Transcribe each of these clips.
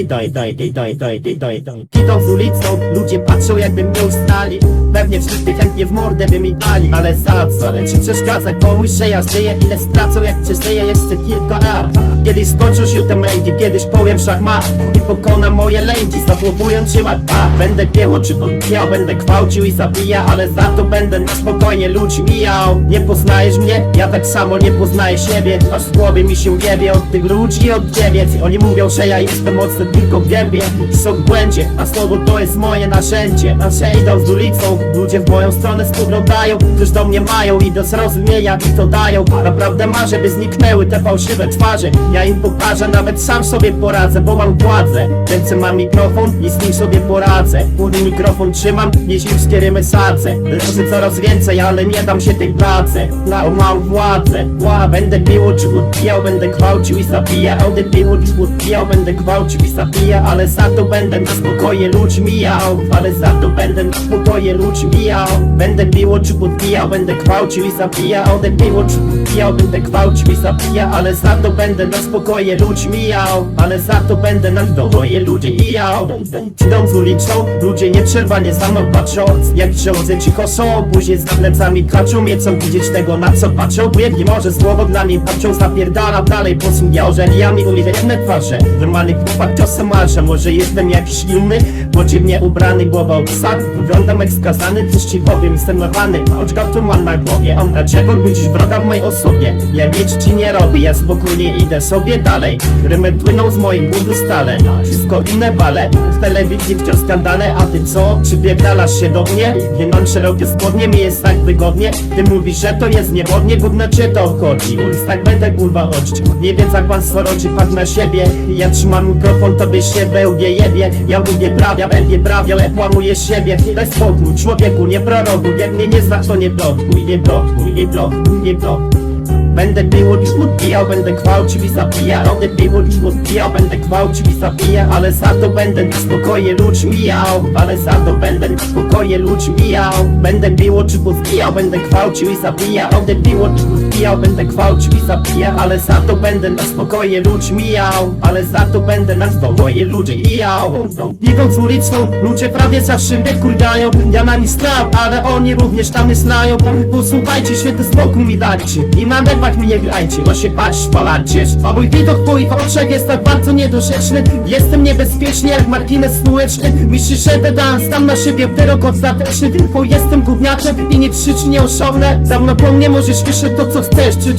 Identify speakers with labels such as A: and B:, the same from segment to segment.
A: Ty daj, daj, ty daj, daj, ty daj, daj. Idą z ulicą, ludzie patrzą jakbym nie ustali Pewnie wszyscy chętnie w mordę by mi dali. Ale za co, ale czy przeszkadza komuś, że ja żyję? Ile stracą jak cię jeszcze kilka lat. Kiedyś skończą się te męki, kiedyś powiem szachmat I pokonam moje lęki, zapłopując się łatwa Będę pieło czy podbijał, będę gwałcił i zabijał Ale za to będę na spokojnie ludzi mijał. Nie poznajesz mnie? Ja tak samo nie poznaję siebie. Aż w głowie mi się wiebie od tych ludzi i od dziewiec Oni mówią, że ja jestem mocny tylko w gębie. Są w błędzie, a słowo to jest moje narzędzie. Nasze idą z ulicą, ludzie w moją stronę spoglądają. Któż do mnie mają i do zrozumienia mi to dają. Naprawdę marzę, by zniknęły te fałszywe twarze Ja im pokażę, nawet sam sobie poradzę, bo mam władzę. Ręce mam mikrofon i z nim sobie poradzę. Płynny mikrofon trzymam, nieziemskie rymy sadzę Razy coraz więcej, ale nie dam się tej pracy. Dla mam władzę, ła, będę piło czy odbijał Będę gwałcił i zabijał, będę piło czy odbijał Będę gwałcił i zabijał, ale za to będę na spokoje ludzi mijał. Ale za to będę na spokoje ludzi mijał. Będę piło czy podbijał, będę gwałcił i zabijał Będę piło czy podbijał, będę gwałcił i zabijał Ale za to będę na spokoje ludzi mijał Ale za to będę na spokoje ludzi mijał Idą z uliczą, ludzie nieprzerwanie za mną patrzą. Jak przechodzę cicho są, później za plecami kaczą. Nie chcą widzieć tego na co patrzą Bo jak nie może słowo dla mnie patrzą. Zapierdalam dalej po symbiorze Ja mi uliczne twarze. Normalny chłopak ciosem marszę Może jestem jakiś inny? Bo dziwnie ubrany głowa obsad Wyglądam jak skazany Też ci powiem jestem narwany Oczka tuman na głowie On dlaczego widzisz wroga w mojej osobie. Ja nic ci nie robię Ja spokojnie idę sobie dalej Rymy płyną z mojej budy stale Wszystko inne bale W telewizji wciąż skandale A ty co? Czy pierdalasz się do mnie? Nie mam szerokie spodnie Mi jest tak wygodnie. Ty mówisz, że to jest niewodnie Gówno cię to obchodzi. Więc tak będę kurwa oczcił Nie wiem jak pan sworoczy patrz na siebie. Ja trzymam mikrofon, to byś się bełbie jebie. Ja mówię prawia, będę prawia, ale łamuję siebie. Daj spokój, człowieku, nie prorokuj Jak mnie nie znasz, to nie blokuj Nie blokuj, nie blokuj, nie blokuj Będę piło dziś odbijał, będę gwałcił i zabijał Będę piło dziś odbijał, będę gwałcił i zabijał Ale za to będę na spokoje ludzi mijał Ale za to będę na spokoje ludzi mijał Będę piło czy podbijał, będę gwałcił i zabijał Będę piło czy podbijał, będę gwałcił i zabijał Ale za to będę na spokoje ludzi mijał Ale za to będę na spokoje ludzi mijał Idąc ulicą, ludzie prawie zawsze mnie kurdają Ja na nich znam, ale oni również tam nie znają. Posłuchajcie, święty spokój mi dajcie I na nerwach mnie grajcie, bo się patrz, palacie. A mój widok w twoich oczach jest tak bardzo niedorzeczny Jestem niebezpieczny jak margines społeczny Myślisz, że wydałem tam na siebie wyrok ostateczny Tylko jestem gówniaczem i nie krzycz, nie oszałnę Za mną po mnie możesz krzyczeć to co chcesz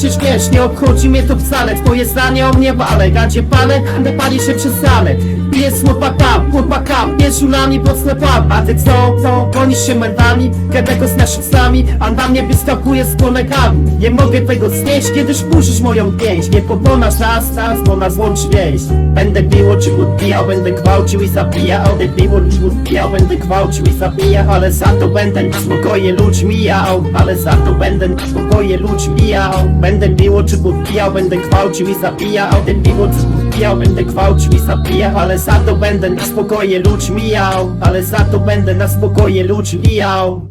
A: Przecież wiesz, nie obchodzi mnie to wcale. Twoje zdanie o mnie wale, gadzie palę, nie pali się przez salę. Piję chłopaka, chłopaka, wiesz ulami pod sklepami. A ty co, co, gonisz się mętami Kiedy z naszycami, a na mnie wyskakuje z kolegami Nie mogę tego znieść, kiedyś burzysz moją pięść. Nie pokonasz nas, nas, bo nas łączy więź Będę biło czy odbijał, będę gwałcił i zabijał. Będę biło czy odbijał, będę gwałcił i zabijał. Ale za to będę spokoje ludzi mijał Ale za to będę spokoje ludzi mijał Będę biło czy odbijał, będę gwałcił i zabijał. Będę biło czy odbijał, będę gwałcił i zabijał. Ale za to będę na spokoje ludzi mijał. Ale za to będę na spokoje ludzi mijał